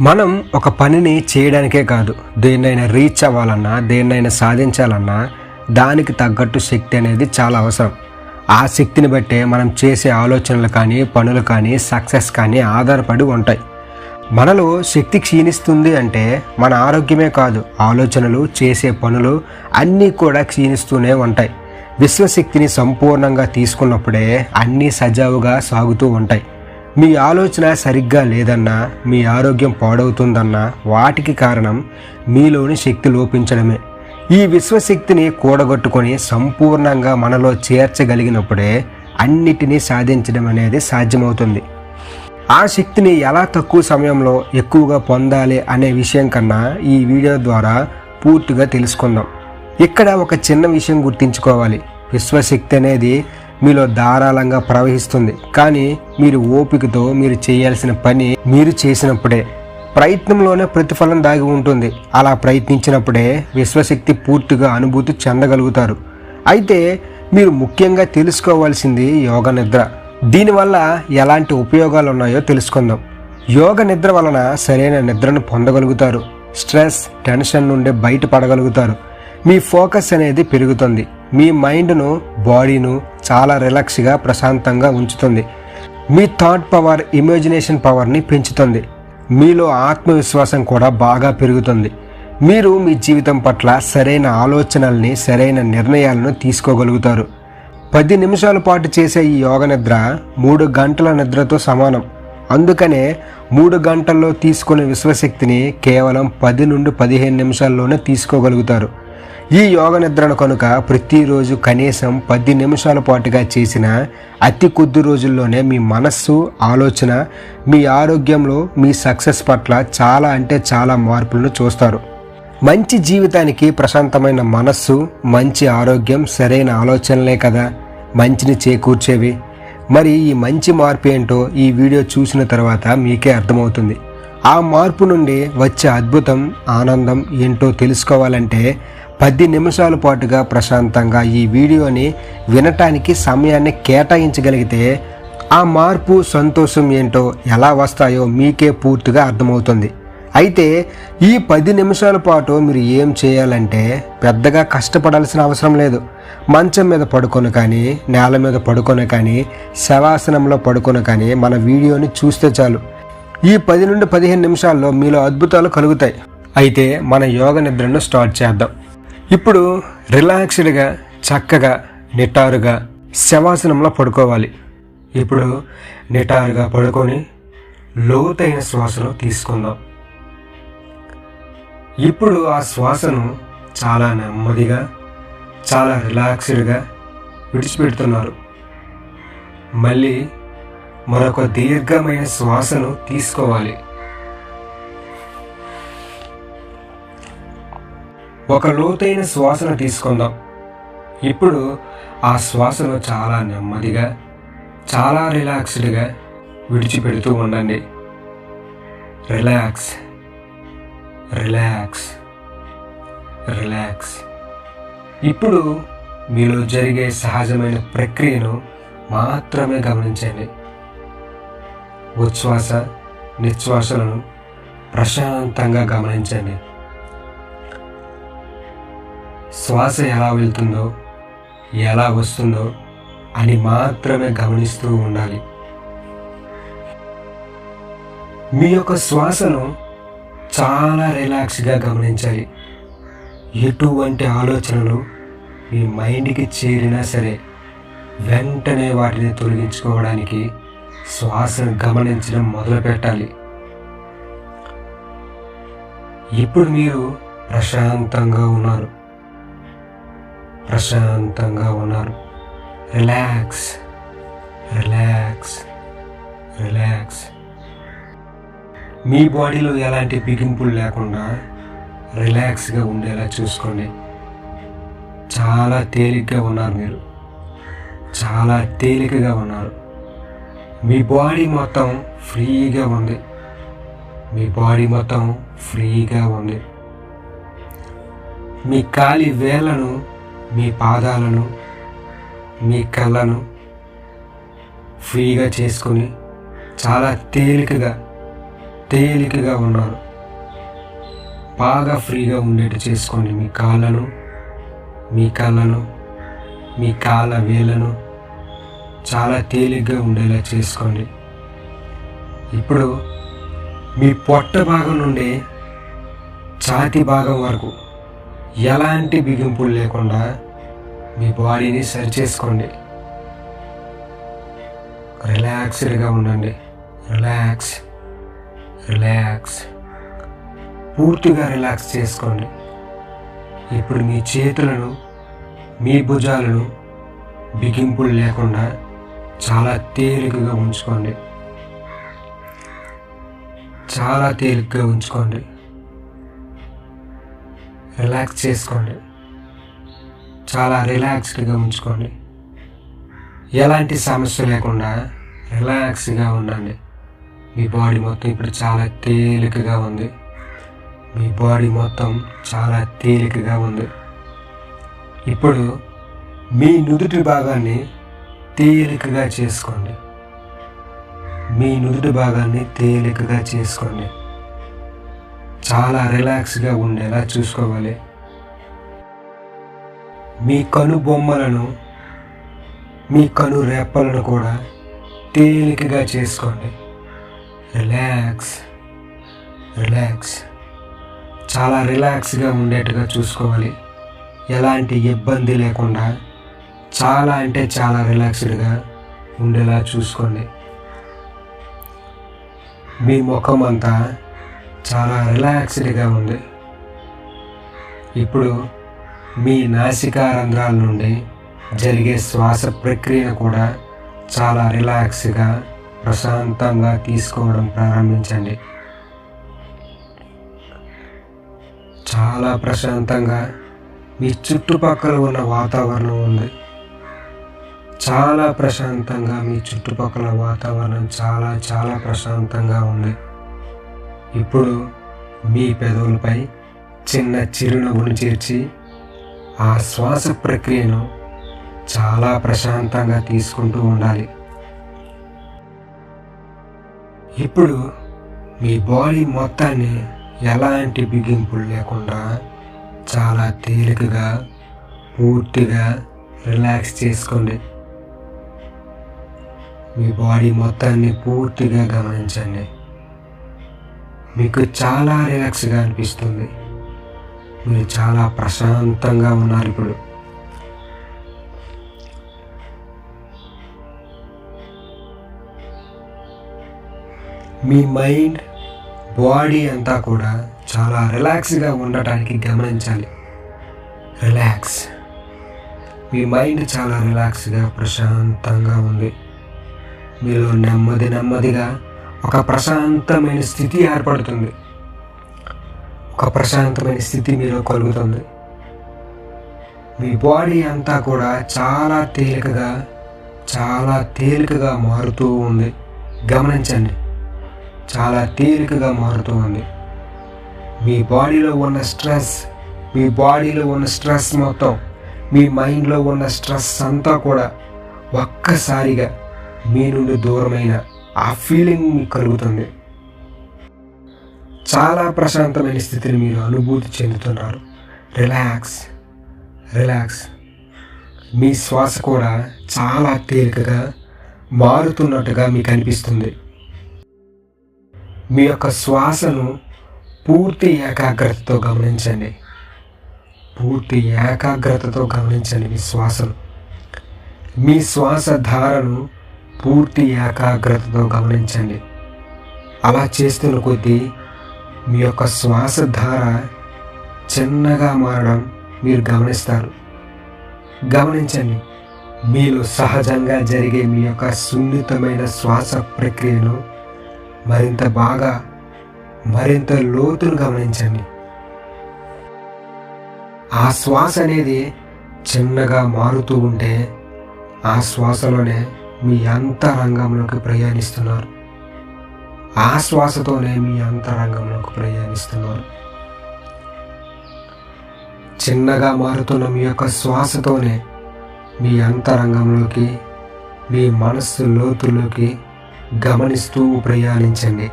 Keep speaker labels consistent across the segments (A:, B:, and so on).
A: మనం ఒక పనిని చేయడానికే కాదు దేన్నైనా రీచ్ అవ్వాలన్నా దేన్నైనా సాధించాలన్నా దానికి తగ్గట్టు శక్తి అనేది చాలా అవసరం. ఆ శక్తిని బట్టే మనం చేసే ఆలోచనలు కానీ పనులు కానీ సక్సెస్ కానీ ఆధారపడి ఉంటాయి. మనలో శక్తి క్షీణిస్తుంది అంటే మన ఆరోగ్యమే కాదు ఆలోచనలు చేసే పనులు అన్నీ కూడా క్షీణిస్తూనే ఉంటాయి. విశ్వశక్తిని సంపూర్ణంగా తీసుకున్నప్పుడే అన్నీ సజావుగా సాగుతూ ఉంటాయి. మీ ఆలోచన సరిగ్గా లేదన్నా మీ ఆరోగ్యం పాడవుతుందన్నా వాటికి కారణం మీలోని శక్తి లోపించడమే. ఈ విశ్వశక్తిని కూడగొట్టుకొని సంపూర్ణంగా మనలో చేర్చగలిగినప్పుడే అన్నిటినీ సాధించడం అనేది సాధ్యమవుతుంది. ఆ శక్తిని ఎలా తక్కువ సమయంలో ఎక్కువగా పొందాలి అనే విషయం కన్నా ఈ వీడియో ద్వారా పూర్తిగా తెలుసుకుందాం. ఇక్కడ ఒక చిన్న విషయం గుర్తుంచుకోవాలి. విశ్వశక్తి అనేది మీలో ధారాళంగా ప్రవహిస్తుంది. కానీ మీరు ఓపికతో మీరు చేయాల్సిన పని మీరు చేసినప్పుడే ప్రయత్నంలోనే ప్రతిఫలం దాగి ఉంటుంది. అలా ప్రయత్నించినప్పుడే విశ్వశక్తి పూర్తిగా అనుభూతి చెందగలుగుతారు. అయితే మీరు ముఖ్యంగా తెలుసుకోవాల్సింది యోగ నిద్ర. దీనివల్ల ఎలాంటి ఉపయోగాలు ఉన్నాయో తెలుసుకుందాం. యోగ నిద్ర వలన సరైన నిద్రను పొందగలుగుతారు. స్ట్రెస్ టెన్షన్ నుండి బయటపడగలుగుతారు. మీ ఫోకస్ అనేది పెరుగుతుంది. మీ మైండ్ను బాడీను చాలా రిలాక్స్గా ప్రశాంతంగా ఉంచుతుంది. మీ థాట్ పవర్ ఇమాజినేషన్ పవర్ని పెంచుతుంది. మీలో ఆత్మవిశ్వాసం కూడా బాగా పెరుగుతుంది. మీరు మీ జీవితం పట్ల సరైన ఆలోచనల్ని సరైన నిర్ణయాలను తీసుకోగలుగుతారు. పది నిమిషాల పాటు చేసే ఈ యోగ నిద్ర మూడు గంటల నిద్రతో సమానం. అందుకనే మూడు గంటల్లో తీసుకునే విశ్వశక్తిని కేవలం పది నుండి పదిహేను నిమిషాల్లోనే తీసుకోగలుగుతారు. ఈ యోగ నిద్రను కనుక ప్రతిరోజు కనీసం పది నిమిషాల పాటుగా చేసిన అతి కొద్ది రోజుల్లోనే మీ మనస్సు ఆలోచన మీ ఆరోగ్యంలో మీ సక్సెస్ పట్ల చాలా అంటే చాలా మార్పులను చూస్తారు. మంచి జీవితానికి ప్రశాంతమైన మనస్సు మంచి ఆరోగ్యం సరైన ఆలోచనలే కదా. మంచిని చేకూర్చేవి. మరి ఈ మంచి మార్పు ఏంటో ఈ వీడియో చూసిన తర్వాత మీకే అర్థమవుతుంది. ఆ మార్పు నుండి వచ్చే అద్భుతం ఆనందం ఏంటో తెలుసుకోవాలంటే పది నిమిషాల పాటుగా ప్రశాంతంగా ఈ వీడియోని వినటానికి సమయాన్ని కేటాయించగలిగితే ఆ మార్పు సంతోషం ఏంటో ఎలా వస్తాయో మీకే పూర్తిగా అర్థమవుతుంది. అయితే ఈ పది నిమిషాల పాటు మీరు ఏం చేయాలంటే పెద్దగా కష్టపడాల్సిన అవసరం లేదు. మంచం మీద పడుకొని కానీ నేల మీద పడుకొని కానీ శవాసనంలో పడుకొని కానీ మన వీడియోని చూస్తే చాలు. ఈ పది నుండి పదిహేను నిమిషాల్లో మీలో అద్భుతాలు కలుగుతాయి. అయితే మన యోగ నిద్రను స్టార్ట్ చేద్దాం. ఇప్పుడు రిలాక్స్డ్గా చక్కగా నిటారుగా శవాసనంలో పడుకోవాలి. ఇప్పుడు నిటారుగా పడుకొని లోతైన శ్వాసను తీసుకుందాం. ఇప్పుడు ఆ శ్వాసను చాలా నెమ్మదిగా చాలా రిలాక్స్డ్గా విడిచిపెడుతున్నారు. మళ్ళీ మరొక దీర్ఘమైన శ్వాసను తీసుకోవాలి. ఒక లోతైన శ్వాసను తీసుకుందాం. ఇప్పుడు ఆ శ్వాసను చాలా నెమ్మదిగా చాలా రిలాక్స్డ్గా విడిచిపెడుతూ ఉండండి. Relax relax relax. ఇప్పుడు మీలో జరిగే సహజమైన ప్రక్రియను మాత్రమే గమనించండి. ఉచ్ఛ్వాస నిశ్వాసలను ప్రశాంతంగా గమనించండి. శ్వాస ఎలా వెళ్తుందో ఎలా వస్తుందో అని మాత్రమే గమనిస్తూ ఉండాలి. మీ యొక్క శ్వాసను చాలా రిలాక్స్గా గమనించాలి. ఎటువంటి ఆలోచనలు మీ మైండ్కి చేరినా సరే వెంటనే వాటిని తొలగించుకోవడానికి శ్వాసను గమనించడం మొదలు పెట్టాలి. ఇప్పుడు మీరు ప్రశాంతంగా ఉన్నారు. ప్రశాంతంగా ఉన్నారు. Relax relax relax. మీ బాడీలో ఎలాంటి బిగింపులు లేకుండా రిలాక్స్గా ఉండేలా చూసుకోండి. చాలా తేలిగ్గా ఉన్నారు మీరు. చాలా తేలికగా ఉన్నారు. మీ బాడీ మొత్తం ఫ్రీగా ఉంది. మీ బాడీ మొత్తం ఫ్రీగా ఉంది. మీ కాలి వేలను మీ పాదాలను మీ కళ్ళను ఫ్రీగా చేసుకొని చాలా తేలికగా తేలికగా ఉన్నారు బాగా ఫ్రీగా ఉండేట్టు చేసుకోండి. మీ కాళ్ళను మీ కళ్ళను మీ కాళ్ళ వేలను చాలా తేలిగ్గా ఉండేలా చేసుకోండి. ఇప్పుడు మీ పొట్ట భాగం నుండి ఛాతి భాగం వరకు ఎలాంటి బిగింపులు లేకుండా మీ బాడీని సరి చేసుకోండి. రిలాక్స్డ్గా ఉండండి. Relax relax. పూర్తిగా రిలాక్స్ చేసుకోండి. ఇప్పుడు మీ చేతులను మీ భుజాలను బిగింపులు లేకుండా చాలా తేలికగా ఉంచుకోండి. చాలా తేలికగా ఉంచుకోండి. రిలాక్స్ చేసుకోండి. చాలా రిలాక్స్డ్గా ఉంచుకోండి. ఎలాంటి సమస్య లేకుండా రిలాక్స్గా ఉండండి. మీ బాడీ మొత్తం ఇప్పుడు చాలా తేలికగా ఉంది. మీ బాడీ మొత్తం చాలా తేలికగా ఉంది. ఇప్పుడు మీ నుదుటి భాగాన్ని తేలికగా చేసుకోండి. మీ నుదుటి భాగాన్ని తేలికగా చేసుకోండి. చాలా రిలాక్స్గా ఉండేలా చూసుకోవాలి. మీ కను బొమ్మలను మీ కను రేపలను కూడా తేలికగా చేసుకోండి. Relax relax. చాలా రిలాక్స్గా ఉండేట్టుగా చూసుకోవాలి. ఎలాంటి ఇబ్బంది లేకుండా చాలా అంటే చాలా రిలాక్స్డ్గా ఉండేలా చూసుకోండి. మీ ముఖం అంతా చాలా రిలాక్స్డ్గా ఉంది ఇప్పుడు మీ నాసికా రంధ్రాల నుండి జరిగే శ్వాస ప్రక్రియను కూడా చాలా రిలాక్స్గా ప్రశాంతంగా తీసుకోవడం ప్రారంభించండి. చాలా ప్రశాంతంగా మీ చుట్టుపక్కల ఉన్న వాతావరణం ఉంది. చాలా ప్రశాంతంగా మీ చుట్టుపక్కల వాతావరణం చాలా చాలా ప్రశాంతంగా ఉంది. ఇప్పుడు మీ పెదవులపై చిన్న చిరునవ్వును చేర్చి ఆ శ్వాస ప్రక్రియను చాలా ప్రశాంతంగా తీసుకుంటూ ఉండాలి. ఇప్పుడు మీ బాడీ మొత్తాన్ని ఎలాంటి బిగింపులు లేకుండా చాలా తేలికగా పూర్తిగా రిలాక్స్ చేసుకోండి. మీ బాడీ మొత్తాన్ని పూర్తిగా గమనించండి. మీకు చాలా రిలాక్స్గా అనిపిస్తుంది. మీరు చాలా ప్రశాంతంగా ఉన్నారు ఇప్పుడు. మీ మైండ్ బాడీ అంతా కూడా చాలా రిలాక్స్గా ఉండటానికి గమనించాలి. రిలాక్స్. మీ మైండ్ చాలా రిలాక్స్గా ప్రశాంతంగా ఉంది. మీలో నెమ్మది నెమ్మదిగా ఒక ప్రశాంతమైన స్థితి ఏర్పడుతుంది. ఒక ప్రశాంతమైన స్థితి మీలో కలుగుతుంది. మీ బాడీ అంతా కూడా చాలా తేలికగా చాలా తేలికగా మారుతూ ఉంది. గమనించండి. చాలా తేలికగా మారుతూ ఉంది. మీ బాడీలో ఉన్న స్ట్రెస్ మీ బాడీలో ఉన్న స్ట్రెస్ మొత్తం మీ మైండ్లో ఉన్న స్ట్రెస్ అంతా కూడా ఒక్కసారిగా మీ నుండి దూరమైన ఆ ఫీలింగ్ మీకు కలుగుతుంది. చాలా ప్రశాంతమైన స్థితిని మీరు అనుభూతి చెందుతున్నారు. రిలాక్స్ రిలాక్స్ మీ శ్వాస కూడా చాలా తేలికగా మారుతున్నట్టుగా మీకు అనిపిస్తుంది. మీ యొక్క శ్వాసను పూర్తి ఏకాగ్రతతో గమనించండి. పూర్తి ఏకాగ్రతతో గమనించండి మీ శ్వాసను. మీ శ్వాస ధారను పూర్తి ఏకాగ్రతతో గమనించండి. అలా చేస్తున్న కొద్దీ మీ యొక్క శ్వాస ధార చిన్నగా మారడం మీరు గమనిస్తారు. గమనించండి మీలో సహజంగా జరిగే మీ యొక్క సున్నితమైన శ్వాస ప్రక్రియను మరింత బాగా మరింత లోతును గమనించండి. ఆ శ్వాస అనేది చిన్నగా మారుతూ ఉంటే ఆ శ్వాసలోనే మీ అంతరంగంలోకి ప్రయాణిస్తున్నారు. ఆ శ్వాసతోనే మీ అంతరంగంలోకి ప్రయాణిస్తున్నారు. చిన్నగా మారుతున్న మీ యొక్క శ్వాసతోనే మీ అంతరంగంలోకి మీ మనస్సు లోతులోకి గమనిస్తూ ప్రయాణించండి.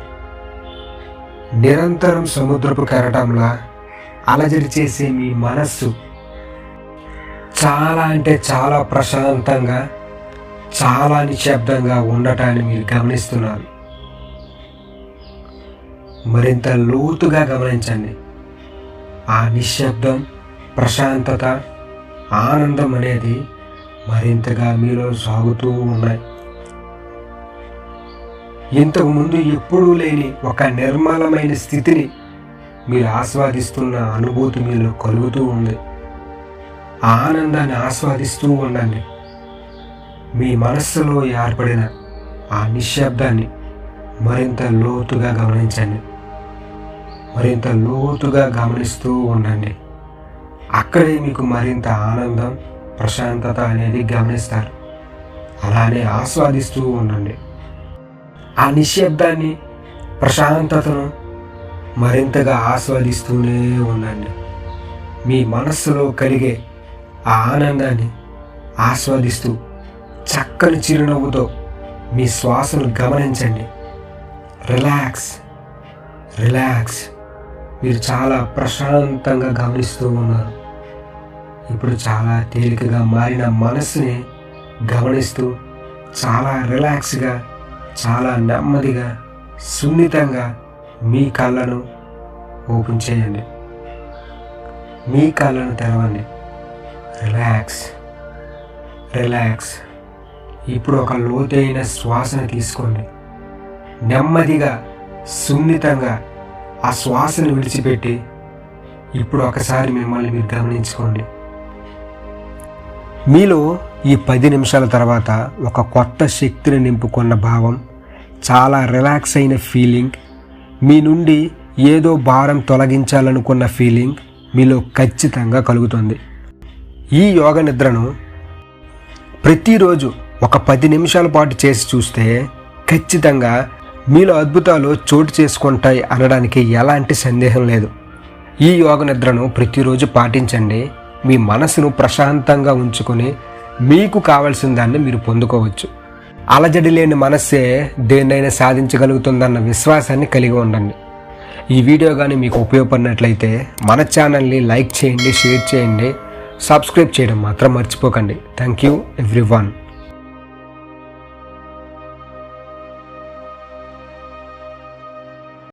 A: నిరంతరం సముద్రపు కెరటంలా అలజడి చేసే మీ మనస్సు చాలా అంటే చాలా ప్రశాంతంగా చాలా నిశ్శబ్దంగా ఉండటాన్ని మీరు గమనిస్తున్నారు. మరింత లోతుగా గమనించండి. ఆ నిశ్శబ్దం ప్రశాంతత ఆనందం అనేది మరింతగా మీలో సాగుతూ ఉన్నాయి. ఇంతకుముందు ఎప్పుడూ లేని ఒక నిర్మలమైన స్థితిని మీరు ఆస్వాదిస్తున్న అనుభూతి మీలో కలుగుతూ ఉంది. ఆ ఆనందాన్ని ఆస్వాదిస్తూ ఉండండి. మీ మనస్సులో ఏర్పడిన ఆ నిశ్శబ్దాన్ని మరింత లోతుగా గమనించండి. మరింత లోతుగా గమనిస్తూ ఉండండి. అక్కడే మీకు మరింత ఆనందం ప్రశాంతత అనేది గమనిస్తారు. అలానే ఆస్వాదిస్తూ ఉండండి. ఆ నిశ్శబ్దాన్ని ప్రశాంతతను మరింతగా ఆస్వాదిస్తూనే ఉండండి. మీ మనస్సులో కలిగే ఆ ఆనందాన్ని ఆస్వాదిస్తూ చక్కని చిరునవ్వుతో మీ శ్వాసను గమనించండి. Relax relax. మీరు చాలా ప్రశాంతంగా గమనిస్తూ ఉన్నారు. ఇప్పుడు చాలా తేలికగా మారిన మనస్సుని గమనిస్తూ చాలా రిలాక్స్గా చాలా నెమ్మదిగా సున్నితంగా మీ కళ్ళను ఓపెన్ చేయండి. మీ కళ్ళను తెరవండి. Relax relax. ఇప్పుడు ఒక లోతైన శ్వాసను తీసుకోండి. నెమ్మదిగా సున్నితంగా ఆ శ్వాసను విడిచిపెట్టి ఇప్పుడు ఒకసారి మిమ్మల్ని మీరు గమనించుకోండి. మీలో ఈ పది నిమిషాల తర్వాత ఒక కొత్త శక్తిని నింపుకున్న భావం చాలా రిలాక్స్ అయిన ఫీలింగ్ మీ నుండి ఏదో భారం తొలగించాలనుకున్న ఫీలింగ్ మీలో ఖచ్చితంగా కలుగుతుంది. ఈ యోగ నిద్రను ప్రతిరోజు ఒక పది నిమిషాల పాటు చేసి చూస్తే ఖచ్చితంగా మీలో అద్భుతాలు చోటు చేసుకుంటాయి అనడానికి ఎలాంటి సందేహం లేదు. ఈ యోగ నిద్రను ప్రతిరోజు పాటించండి. మీ మనసును ప్రశాంతంగా ఉంచుకొని మీకు కావలసిన దాన్ని మీరు పొందుకోవచ్చు. అలజడి లేని మనస్సే దేన్నైనా సాధించగలుగుతుందన్న విశ్వాసాన్ని కలిగి ఉండండి. ఈ వీడియో కానీ మీకు ఉపయోగపడినట్లయితే మన ఛానల్ని లైక్ చేయండి షేర్ చేయండి సబ్స్క్రైబ్ చేయడం మాత్రం మర్చిపోకండి. Thank you every